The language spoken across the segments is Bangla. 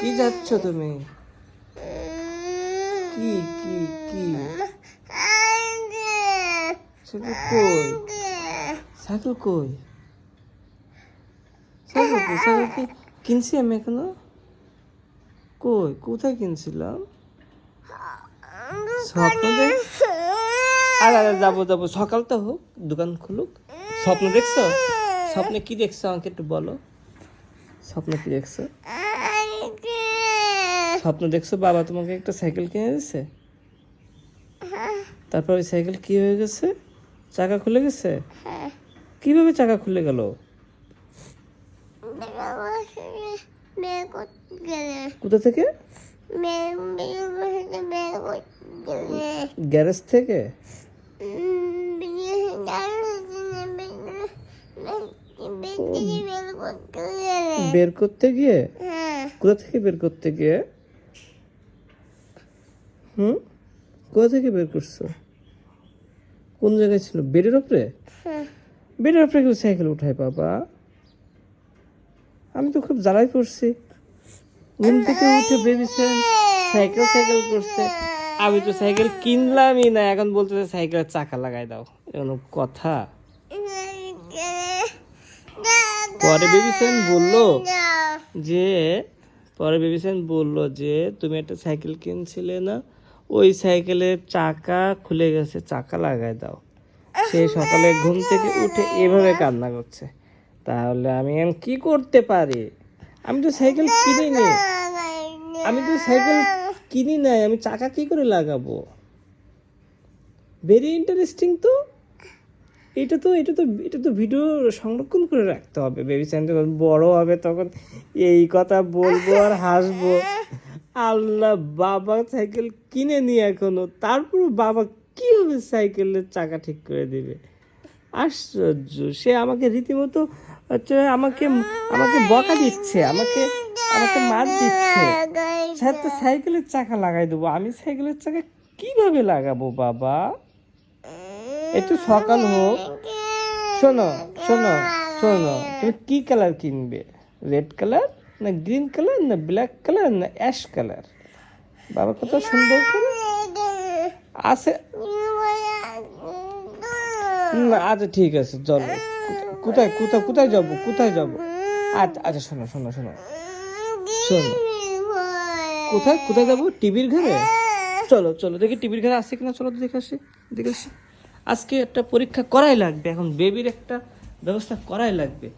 কি যাচ্ছ তুমি? কি কি কি? কই? কই? কই? কি কিনছি আমি এখনও? কই? কোথায় কিনছিলাম? স্বপ্ন আরে, যাব যাব। সকাল তো হোক, দোকান খুলুক। স্বপ্ন দেখছ? স্বপ্নে কি দেখছ আমাকে একটু বলো? স্বপ্ন কি দেখছ? স্বপ্ন দেখছ বাবা তোমাকে একটা সাইকেল কিনে দিছে? তারপর ওই সাইকেল কি হয়ে গেছে? চাকা খুলে গেছে? কীভাবে চাকা খুলে গেল? কোথা থেকে? গ্যারেজ থেকে? বের করতে গিয়ে? কোথা থেকে বের করতে গিয়ে? হুম? কোথা থেকে বের করছ? কোন জায়গায় ছিল? বেডের উপরে বেডের উপরে কেউ সাইকেল উঠায় বাবা। আমি তো খুব জ্বালাই পড়ছি। ঘুম থেকে উঠে ভেবেছেন সাইকেল সাইকেল করছে। আমি তো সাইকেল কিনলামই না এখন বলতেছে সাইকেলের চাকা লাগাই দাও। এমন কথা। পরে বেবিসেন বলল যে পরে বেবিসেন বলল যে তুমি একটা সাইকেল কিনছিলে না? ওই সাইকেলের চাকা খুলে গেছে চাকা লাগাই দাও। সে সকালে ঘুম থেকে উঠে এভাবে কান্না করছে। তাহলে আমি এখন কি করতে পারি? আমি তো সাইকেল কিনিনি আমি তো সাইকেল কিনি নাই আমি চাকা কি করে লাগাবো? ভেরি ইন্টারেস্টিং তো। এটা তো এটা তো এটা তো ভিডিও সংরক্ষণ করে রাখতে হবে বেবি চ্যানেল যখন বড় হবে তখন এই কথা বলব আর হাসবো। আল্লাহ, বাবা সাইকেল কিনে নি এখনও তারপর বাবা কীভাবে সাইকেলের চাকা ঠিক করে দিবে? আশ্চর্য, সে আমাকে রীতিমতো হচ্ছে আমাকে আমাকে বকা দিচ্ছে, আমাকে আমাকে মার দিচ্ছে। সাইকেলের চাকা লাগাই দেবো, আমি সাইকেলের চাকা কীভাবে লাগাবো, বাবা? একটু সকাল হোক। শোনো শোনো শোনো, তুমি কি কালার কিনবে? রেড কালার না গ্রিন কালার না ব্ল্যাক কালার না অ্যাশ কালার? বাবা কত সুন্দর করে আছে না আচ্ছা ঠিক আছে, চলো। কোথায় কোথায় কোথায় যাব? কোথায় যাব? আচ্ছা আচ্ছা শোনো শোনো শোনো। শোনো। কোথায় কোথায় যাব? টিভির ঘরে? চলো চলো, দেখি টিভির ঘরে আসছে কিনা? চলো তো দেখে আসি দেখে আসি। আজকে একটা পরীক্ষা করাই লাগবে, এখন বেবির একটা ব্যবস্থা করাই লাগবে।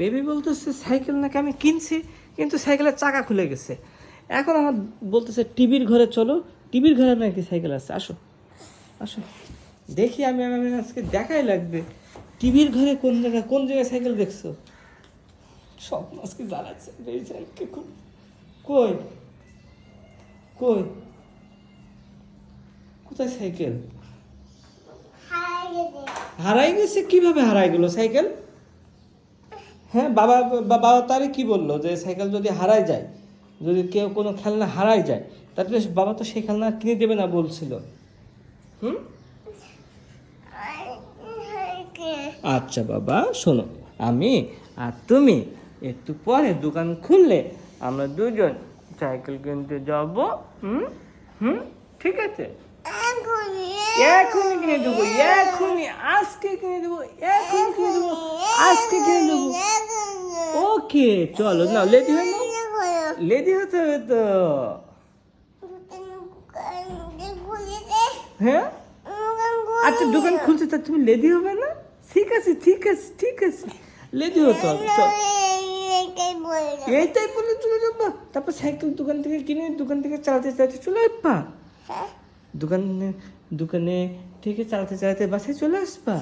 বেবি বলতেছে, সাইকেল নাকি আমি কিনছি, কিন্তু সাইকেলের চাকা খুলে গেছে। এখন আমার বলতেছে, টিভির ঘরে চলো, টিভির ঘরে নাকি সাইকেল আছে, আসো। আসো। দেখি আমি আমি আজকে দেখাই লাগবে। টিভির ঘরে কোন জায়গায় কোন জায়গায় সাইকেল দেখছ? সব আজকে জ্বালাচ্ছে, এই খুব কই কই? কোথায় সাইকেল? হারাই গেছে, কীভাবে হারাই গেল? সাইকেল? হ্যাঁ বাবা বাবা তারে কি বলল যে সাইকেল যদি হারাই যায়, যদি কেউ কোনো খেলনা হারাই যায়, তাহলে বাবা তো সেই খেলনা কিনে দেবে না বলছিল। হুম? আচ্ছা বাবা, শোনো, আমি আর তুমি একটু পরে দোকান খুললে আমরা দুজন সাইকেল কিনতে যাব। হুম? হুম? ঠিক আছে। এখনই কিনে দেবো এখনই আজকে কিনে দেবো এখনই কিনে দেবো আজকে কিনে দেবো। ওকে চলো না লেডি হয়ে নাও। লেডি হতে হবে তো। হ্যাঁ? আচ্ছা দোকান খুলছে তা তুমি লেডি হবে না? ঠিক আছে ঠিক আছে ঠিক আছে। লেডি হতে হবে চল। এইটাই বলে চলে যাব তারপর সাইকেল দোকান থেকে কিনে দোকান থেকে চালাতে চালাতে চলে আসবা দোকানে দোকানে থেকে চালাতে চালাতে বাসায় চলে আসবা?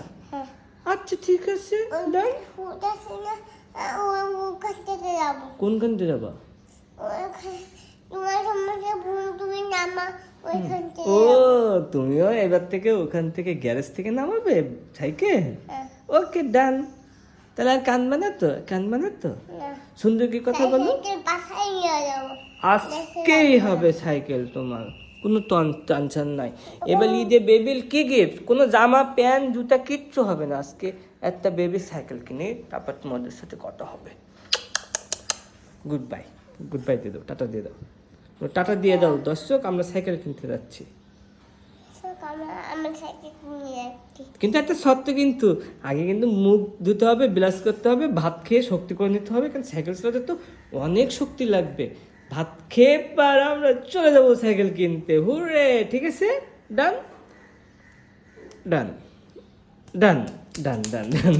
আচ্ছা ঠিক আছে ডান কোনখানতে যাবা। ও তুমিও এবার থেকে ওখান থেকে গ্যারেজ থেকে নামাবে সাইকেল? ওকে ডান। তাহলে আর কানবে না তো কানবে না তো? সুন্দর কি কথা বলো। আজকেই হবে সাইকেল তোমার। কোনো টেনশন নাই। এবার ঈদে বেবির কি গিফট কোনো জামা প্যান্ট জুতা কিচ্ছু হবে না। আজকে একটা বেবি সাইকেল কিনে তারপর তোমাদের সাথে কথা হবে। গুড বাই গুড বাই দিয়ে দাও টাটা দিয়ে দাও। টাটা দিয়ে দাও। দর্শক আমরা সাইকেল কিনতে যাচ্ছি। কিন্তু একটা সত্য কিন্তু আগে কিন্তু মুখ ধুতে হবে বিলাস করতে হবে ভাত খেয়ে শক্তি করে নিতে হবে কারণ সাইকেল চালাতে তো অনেক শক্তি লাগবে। ভাত খেয়ে পার আমরা চলে যাব সাইকেল কিনতে। হুরে ঠিক আছে? ডান ডান ডান ডান ডান ডান